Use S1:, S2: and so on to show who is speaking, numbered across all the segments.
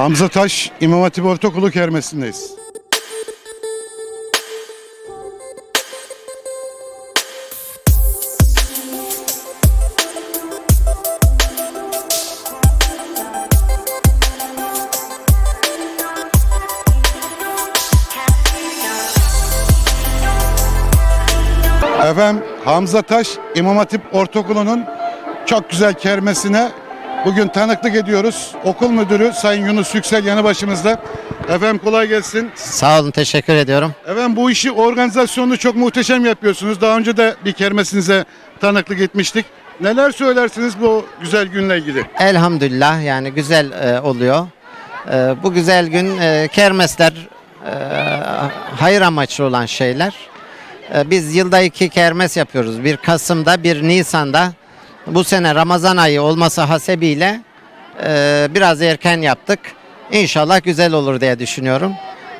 S1: Hamza Taş İmam Hatip Ortaokulu kermesindeyiz. Efendim Hamza Taş İmam Hatip Ortaokulu'nun çok güzel kermesine bugün tanıklık ediyoruz. Okul müdürü Sayın Yunus Yüksel yanı başımızda. Efendim kolay gelsin.
S2: Sağ olun, teşekkür ediyorum.
S1: Efendim bu işi organizasyonunu çok muhteşem yapıyorsunuz. Daha önce de bir kermesinize tanıklık etmiştik. Neler söylersiniz bu güzel günle ilgili?
S2: Elhamdülillah yani güzel e, oluyor. E, bu güzel gün e, kermesler e, hayır amaçlı olan şeyler. E, biz yılda iki kermes yapıyoruz. Bir Kasım'da, bir Nisan'da. Bu sene Ramazan ayı olması hasebiyle e, biraz erken yaptık. İnşallah güzel olur diye düşünüyorum.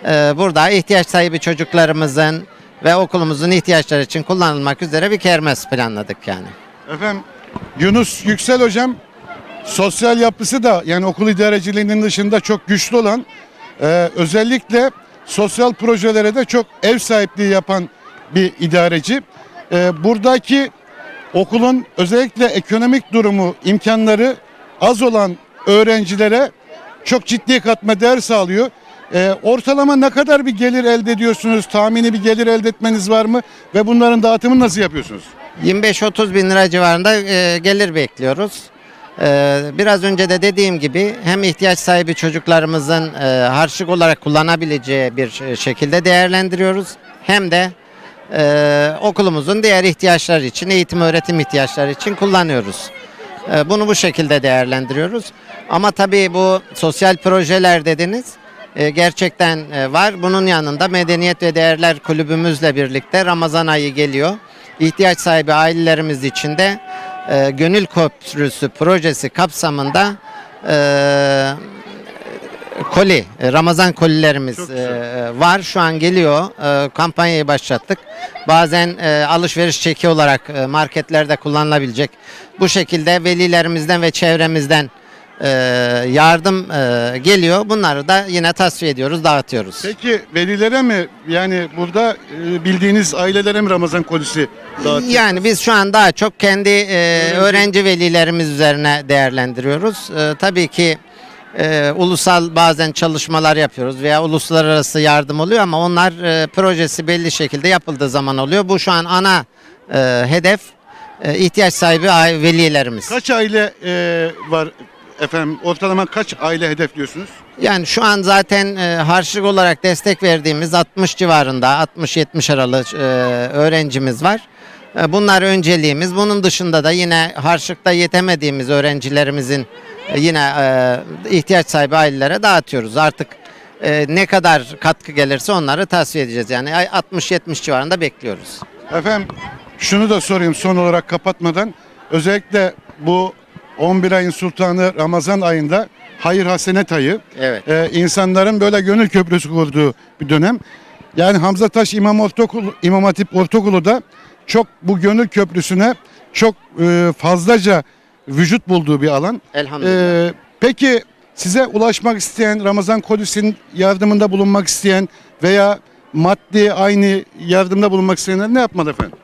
S2: E, burada ihtiyaç sahibi çocuklarımızın ve okulumuzun ihtiyaçları için kullanılmak üzere bir kermes planladık yani.
S1: Efendim Yunus Yüksel hocam sosyal yapısı da yani okul idareciliğinin dışında çok güçlü olan e, özellikle sosyal projelere de çok ev sahipliği yapan bir idareci. E, buradaki okulun özellikle ekonomik durumu, imkanları az olan öğrencilere çok ciddi katma değer sağlıyor. E, ortalama ne kadar bir gelir elde ediyorsunuz? Tahmini bir gelir elde etmeniz var mı? Ve bunların dağıtımını nasıl yapıyorsunuz?
S2: 25-30 bin lira civarında e, gelir bekliyoruz. E, biraz önce de dediğim gibi hem ihtiyaç sahibi çocuklarımızın e, harçlık olarak kullanabileceği bir e, şekilde değerlendiriyoruz. Hem de e, okulumuzun diğer ihtiyaçları için, eğitim öğretim ihtiyaçları için kullanıyoruz. E, bunu bu şekilde değerlendiriyoruz. Ama tabii bu sosyal projeler dediniz. E, gerçekten e, var. Bunun yanında Medeniyet ve Değerler Kulübümüzle birlikte Ramazan ayı geliyor. İhtiyaç sahibi ailelerimiz için de e, Gönül Köprüsü projesi kapsamında koli, e, Ramazan kolilerimiz e,
S1: güzel.
S2: var. Şu an geliyor. E, kampanyayı başlattık. Bazen e, alışveriş çeki olarak e, marketlerde kullanılabilecek. Bu şekilde velilerimizden ve çevremizden e, yardım e, geliyor. Bunları da yine tasfiye ediyoruz, dağıtıyoruz.
S1: Peki velilere mi yani burada e, bildiğiniz ailelere mi Ramazan kolisi dağıtıyor?
S2: Yani biz şu an daha çok kendi e,
S1: Öğrenci-
S2: öğrenci velilerimiz üzerine değerlendiriyoruz. E, tabii ki e, ulusal bazen çalışmalar yapıyoruz veya uluslararası yardım oluyor ama onlar e, projesi belli şekilde yapıldığı zaman oluyor. Bu şu an ana e, hedef e, ihtiyaç sahibi velilerimiz.
S1: Kaç aile e, var efendim? Ortalama kaç aile hedefliyorsunuz?
S2: Yani şu an zaten e, harçlık olarak destek verdiğimiz 60 civarında 60-70 aralık e, öğrencimiz var. E, bunlar önceliğimiz. Bunun dışında da yine harçlıkta yetemediğimiz öğrencilerimizin yine e, ihtiyaç sahibi ailelere dağıtıyoruz. Artık e, ne kadar katkı gelirse onları tasfiye edeceğiz. Yani ay- 60-70 civarında bekliyoruz.
S1: Efendim şunu da sorayım son olarak kapatmadan. Özellikle bu 11 ayın sultanı Ramazan ayında hayır hasenet ayı.
S2: Evet.
S1: e, insanların böyle gönül köprüsü kurduğu bir dönem. Yani Hamza Taş İmam Ortaokulu, İmam Hatip Ortaokulu da çok bu gönül köprüsüne çok e, fazlaca vücut bulduğu bir alan.
S2: Elhamdülillah.
S1: E, peki size ulaşmak isteyen, Ramazan Kolisi'nin yardımında bulunmak isteyen veya maddi aynı yardımda bulunmak isteyenler ne yapmalı efendim?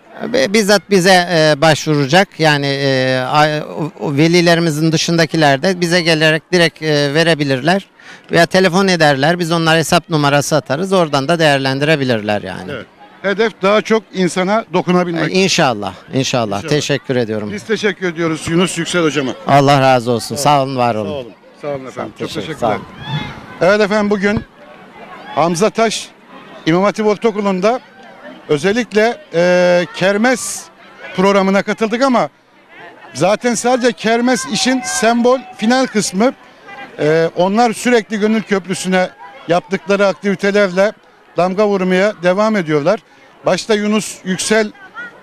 S2: Bizzat bize e, başvuracak yani e, a- o velilerimizin dışındakiler de bize gelerek direkt e, verebilirler veya telefon ederler biz onlara hesap numarası atarız oradan da değerlendirebilirler yani.
S1: Evet. Hedef daha çok insana dokunabilmek.
S2: E, İnşallah, inşallah. Teşekkür ediyorum.
S1: Biz teşekkür ediyoruz Yunus Yüksel hocama.
S2: Allah razı olsun. Sağ olun, var olun.
S1: Sağ olun. Sağ olun efendim. Çok
S2: teşekkür-
S1: teşekkürler.
S2: sağ olun.
S1: Evet efendim bugün Hamza Taş İmam Hatip Ortaokulu'nda özellikle e, kermes programına katıldık ama zaten sadece kermes işin sembol final kısmı. E, onlar sürekli Gönül Köprüsü'ne yaptıkları aktivitelerle damga vurmaya devam ediyorlar. Başta Yunus Yüksel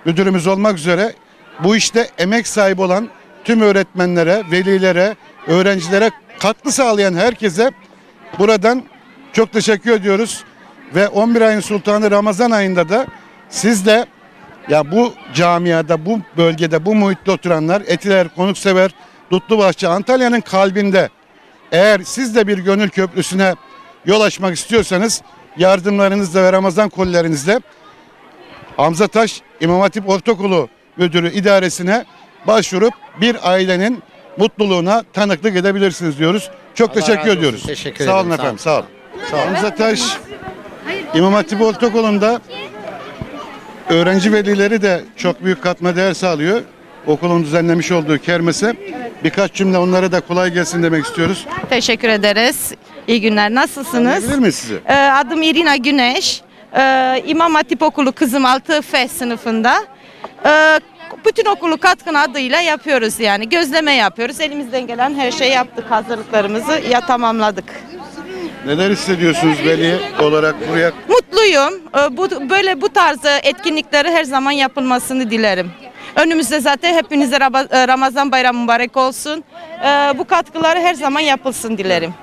S1: müdürümüz olmak üzere bu işte emek sahibi olan tüm öğretmenlere, velilere, öğrencilere katkı sağlayan herkese buradan çok teşekkür ediyoruz. Ve 11 ayın sultanı Ramazan ayında da siz de ya bu camiada, bu bölgede, bu muhitte oturanlar Etiler, Konuksever, Dutlubahçe, Antalya'nın kalbinde Eğer siz de bir gönül köprüsüne yol açmak istiyorsanız yardımlarınızla ve Ramazan kollerinizle Hamza Taş İmam Hatip Ortaokulu Müdürü idaresine başvurup bir ailenin mutluluğuna tanıklık edebilirsiniz diyoruz. Çok
S2: Allah
S1: teşekkür
S2: razı olsun.
S1: ediyoruz.
S2: Teşekkür
S1: sağ olun
S2: ederim,
S1: efendim. Sağ olun. Sağ olun. Hamza Taş İmam Hatip Ortaokulu'nda öğrenci velileri de çok büyük katma değer sağlıyor. Okulun düzenlemiş olduğu kermese birkaç cümle onlara da kolay gelsin demek istiyoruz.
S3: Teşekkür ederiz. İyi günler. Nasılsınız?
S1: Bilir miyiz sizi?
S3: Ee, adım Irina Güneş. Ee, İmam Hatip Okulu kızım 6F sınıfında. Ee, bütün okulu katkın adıyla yapıyoruz yani. Gözleme yapıyoruz. Elimizden gelen her şeyi yaptık. Hazırlıklarımızı ya tamamladık.
S1: Neler hissediyorsunuz veli olarak buraya?
S3: Mutluyum. Ee, bu böyle bu tarz etkinlikleri her zaman yapılmasını dilerim. Önümüzde zaten hepinize Raba- Ramazan bayramı mübarek olsun. Ee, bu katkıları her zaman yapılsın dilerim.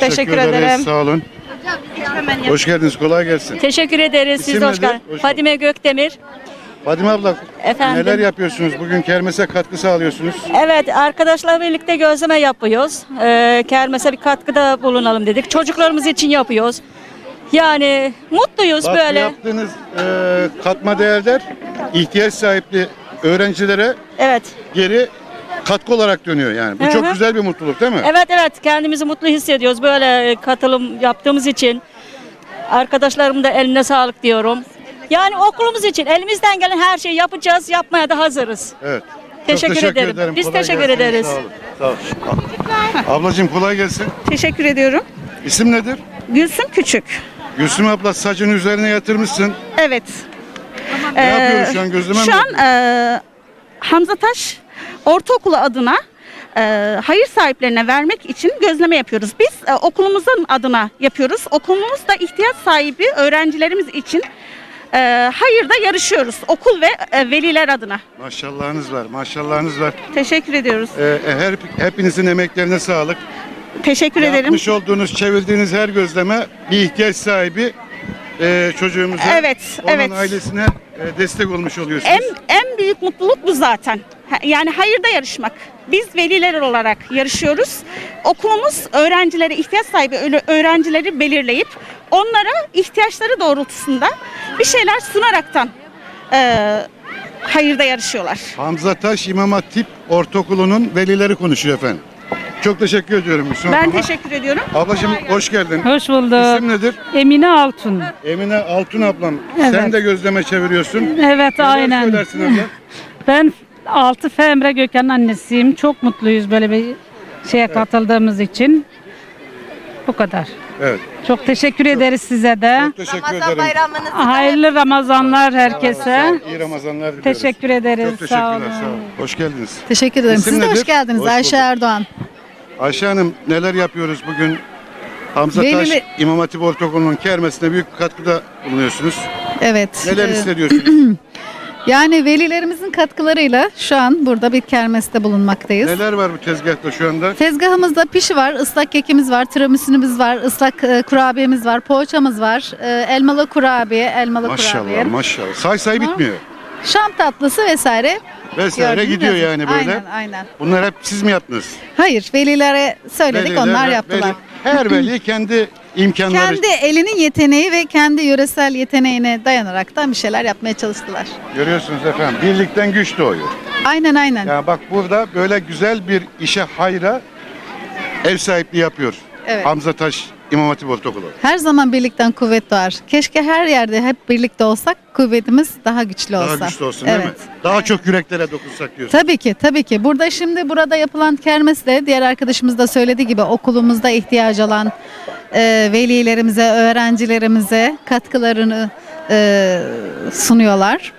S3: Teşekkür,
S1: ederiz,
S3: ederim.
S1: Sağ olun. Hoş geldiniz. Kolay gelsin.
S4: Teşekkür ederiz. Siz
S1: İsim
S4: de hoş
S1: nedir?
S4: geldiniz.
S1: Hoş.
S4: Fadime Gökdemir.
S1: Fadime abla
S4: Efendim?
S1: neler yapıyorsunuz? Bugün kermese katkı sağlıyorsunuz.
S4: Evet, arkadaşlarla birlikte gözleme yapıyoruz. Ee, kermese bir katkıda bulunalım dedik. Çocuklarımız için yapıyoruz. Yani mutluyuz
S1: Bak,
S4: böyle.
S1: yaptığınız e, katma değerler ihtiyaç sahipli öğrencilere
S4: Evet.
S1: geri katkı olarak dönüyor yani. Bu
S4: Hı
S1: çok
S4: hı.
S1: güzel bir mutluluk değil mi?
S4: Evet evet kendimizi mutlu hissediyoruz böyle e, katılım yaptığımız için. Arkadaşlarım da eline sağlık diyorum. Yani okulumuz için elimizden gelen her şeyi yapacağız, yapmaya da hazırız.
S1: Evet.
S4: Teşekkür
S1: Çok
S4: ederim. Biz
S1: Kolay
S4: teşekkür
S1: gelsin.
S4: ederiz.
S1: Sağ olun. Sağ olun. Ablacığım kolay gelsin.
S5: Teşekkür ediyorum.
S1: İsim nedir?
S5: Gülsüm Küçük.
S1: Gülsüm abla saçın üzerine yatırmışsın.
S5: Evet.
S1: Ne
S5: Ee,
S1: yapıyoruz şu an gözleme mi
S5: Şu an e, Hamza Taş Ortaokulu adına e, hayır sahiplerine vermek için gözleme yapıyoruz. Biz e, okulumuzun adına yapıyoruz. Okulumuz da ihtiyaç sahibi öğrencilerimiz için e, hayırda yarışıyoruz. Okul ve e, veliler adına.
S1: Maşallahınız var, maşallahınız var.
S5: Teşekkür ediyoruz.
S1: Ee, her, hepinizin emeklerine sağlık.
S5: Teşekkür ederim.
S1: Yapmış olduğunuz, çevirdiğiniz her gözleme bir ihtiyaç sahibi e, çocuğumuza,
S5: Evet,
S1: onun
S5: evet.
S1: ailesine e, destek olmuş oluyorsunuz.
S5: En, en büyük mutluluk bu zaten. Yani hayırda yarışmak. Biz veliler olarak yarışıyoruz. Okulumuz öğrencilere, ihtiyaç sahibi öğrencileri belirleyip onlara ihtiyaçları doğrultusunda bir şeyler sunaraktan eee hayırda yarışıyorlar.
S1: Hamza Taş İmam Hatip Ortaokulu'nun velileri konuşuyor efendim. Çok teşekkür ediyorum Müslüman
S5: Ben
S1: abla.
S5: teşekkür ediyorum.
S1: Ablacığım hoş geldin.
S6: Hoş bulduk.
S1: İsim nedir?
S6: Emine Altun.
S1: Emine Altun ablam.
S6: Evet.
S1: Sen de gözleme çeviriyorsun.
S6: Evet
S1: Neler
S6: aynen.
S1: söylersin abla?
S6: Ben 6 Femre Gökhan'ın annesiyim. Çok mutluyuz böyle bir şeye katıldığımız için. Bu kadar.
S1: Evet.
S6: Çok teşekkür ederiz size de.
S1: Çok teşekkür ederim.
S6: Hayırlı Ramazanlar herkese.
S1: İyi Ramazanlar diliyoruz.
S6: Teşekkür ederiz.
S1: Çok teşekkürler.
S6: Sağ olun.
S1: Sağ olun. Hoş geldiniz.
S7: Teşekkür ederim.
S1: İsim
S7: Siz de
S1: nedir?
S7: hoş geldiniz.
S1: Hoş
S7: Ayşe
S1: bulduk.
S7: Erdoğan.
S1: Ayşe Hanım neler yapıyoruz bugün? Hamza Taş
S7: Velili-
S1: İmam Hatip Ortaokulu'nun kermesine büyük bir katkıda bulunuyorsunuz.
S7: Evet.
S1: Neler
S7: Ee,
S1: hissediyorsunuz?
S7: Yani velilerimizin katkılarıyla şu an burada bir kermeste bulunmaktayız.
S1: Neler var bu tezgahta şu anda?
S7: Tezgahımızda pişi var, ıslak kekimiz var, tiramisü'müz var, ıslak e, kurabiyemiz var, poğaçamız var, e, elmalı kurabiye, elmalı
S1: Maşallah
S7: kurabiye,
S1: maşallah. Say say bitmiyor.
S7: şam tatlısı vesaire.
S1: Vesaire
S7: Gördüğünüz
S1: gidiyor
S7: gibi.
S1: yani böyle.
S7: Aynen, aynen.
S1: Bunlar hep siz mi yaptınız?
S7: Hayır, velilere söyledik,
S1: Veliler,
S7: onlar
S1: veli-
S7: yaptılar.
S1: her veli kendi imkanları.
S7: Kendi elinin yeteneği ve kendi yöresel yeteneğine dayanaraktan bir şeyler yapmaya çalıştılar.
S1: Görüyorsunuz efendim. Birlikten güç doğuyor.
S7: Aynen aynen.
S1: Yani bak burada böyle güzel bir işe hayra ev sahipliği yapıyor.
S7: Evet.
S1: Hamza Taş İmam Hatip Ortaokulu.
S7: Her zaman birlikten kuvvet doğar. Keşke her yerde hep birlikte olsak kuvvetimiz daha güçlü olsa.
S1: Daha güçlü olsun
S7: evet.
S1: değil mi? Daha çok yüreklere dokunsak diyorsun.
S7: Tabii ki, tabii ki. Burada şimdi burada yapılan kermesle diğer arkadaşımız da söylediği gibi okulumuzda ihtiyacı olan e, velilerimize, öğrencilerimize katkılarını e, sunuyorlar.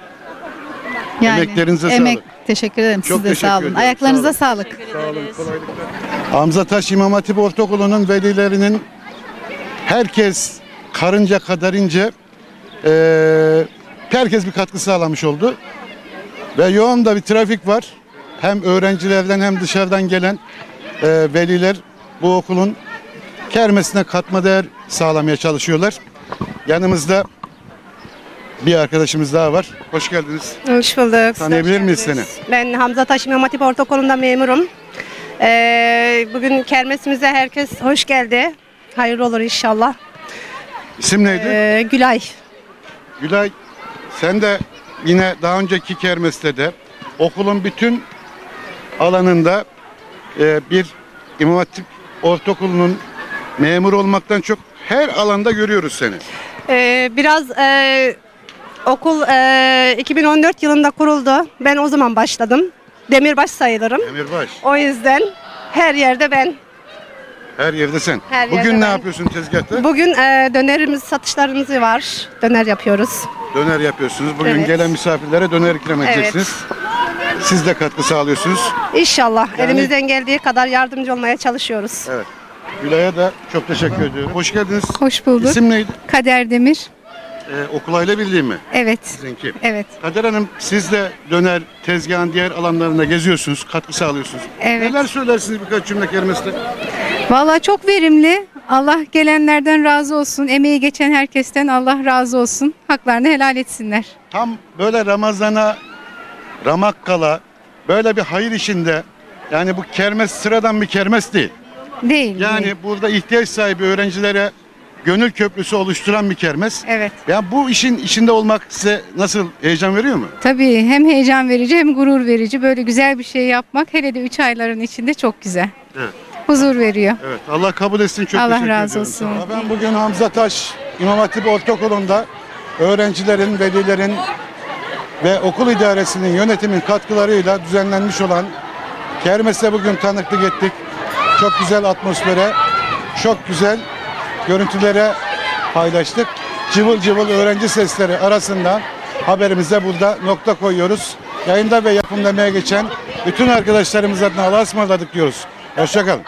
S1: Emeklerinize sağlık.
S7: Teşekkür ederim.
S1: Çok
S7: Siz de
S1: teşekkür
S7: sağ olun.
S1: ediyorum.
S7: Ayaklarınıza
S1: Sağ olun.
S7: sağlık.
S1: Hamza Taş İmam Hatip Ortaokulu'nun velilerinin herkes karınca kadarınca eee herkes bir katkı sağlamış oldu. Ve yoğun da bir trafik var. Hem öğrencilerden hem dışarıdan gelen eee, veliler bu okulun kermesine katma değer sağlamaya çalışıyorlar. Yanımızda bir arkadaşımız daha var. Hoş geldiniz.
S8: Hoş bulduk.
S1: Tanıyabilir miyiz seni?
S8: Ben Hamza Taş İmam Hatip Ortaokulu'nda memurum. Ee, bugün kermesimize herkes hoş geldi. Hayırlı olur inşallah.
S1: İsim neydi?
S8: Ee, Gülay.
S1: Gülay sen de yine daha önceki kermeste de okulun bütün alanında e, bir İmam Hatip Ortaokulu'nun memur olmaktan çok her alanda görüyoruz seni.
S8: Ee, biraz e, okul e, 2014 yılında kuruldu. Ben o zaman başladım. Demirbaş sayılırım.
S1: Emirbaş
S8: O yüzden her yerde ben.
S1: her yerde sen.
S8: Her
S1: Bugün
S8: yerde
S1: ne
S8: ben.
S1: yapıyorsun tezgahta?
S8: Bugün e, dönerimiz satışlarımız var. Döner yapıyoruz.
S1: Döner yapıyorsunuz. Bugün
S8: Evet.
S1: gelen misafirlere döner ikram
S8: Evet.
S1: edeceksiniz. Siz de katkı sağlıyorsunuz.
S8: İnşallah elimizden geldiği kadar yardımcı olmaya çalışıyoruz.
S1: Evet. Gülay'a da çok teşekkür ediyorum. Hoş geldiniz.
S9: Hoş bulduk.
S1: İsim neydi?
S9: Kader Demir.
S1: Ee, okul aile birliği mi?
S9: Evet.
S1: Sizinki.
S9: Evet.
S1: Kader Hanım siz de döner tezgahın diğer alanlarında geziyorsunuz, katkı sağlıyorsunuz.
S9: Evet.
S1: Neler söylersiniz birkaç cümle kermeste?
S9: Vallahi çok verimli. Allah gelenlerden razı olsun. Emeği geçen herkesten Allah razı olsun. Haklarını helal etsinler.
S1: Tam böyle Ramazan'a ramak kala böyle bir hayır işinde yani bu kermes sıradan bir kermes değil.
S9: Değil.
S1: Yani
S9: değil.
S1: burada ihtiyaç sahibi öğrencilere gönül köprüsü oluşturan bir kermes.
S9: Evet.
S1: Ya bu işin içinde olmak size nasıl heyecan veriyor mu?
S9: Tabii hem heyecan verici hem gurur verici. Böyle güzel bir şey yapmak hele de 3 ayların içinde çok güzel.
S1: Evet.
S9: Huzur veriyor.
S1: Evet Allah kabul etsin çok
S9: Allah razı olsun.
S1: Ben bugün Hamza Taş İmam Hatip Ortaokulu'nda öğrencilerin, velilerin ve okul idaresinin yönetimin katkılarıyla düzenlenmiş olan kermese bugün tanıklık ettik. Çok güzel atmosfere, çok güzel görüntülere paylaştık. Cıvıl cıvıl öğrenci sesleri arasında haberimize burada nokta koyuyoruz. Yayında ve yapımda emeğe geçen bütün arkadaşlarımız adına Allah'a ısmarladık diyoruz. Hoşçakalın.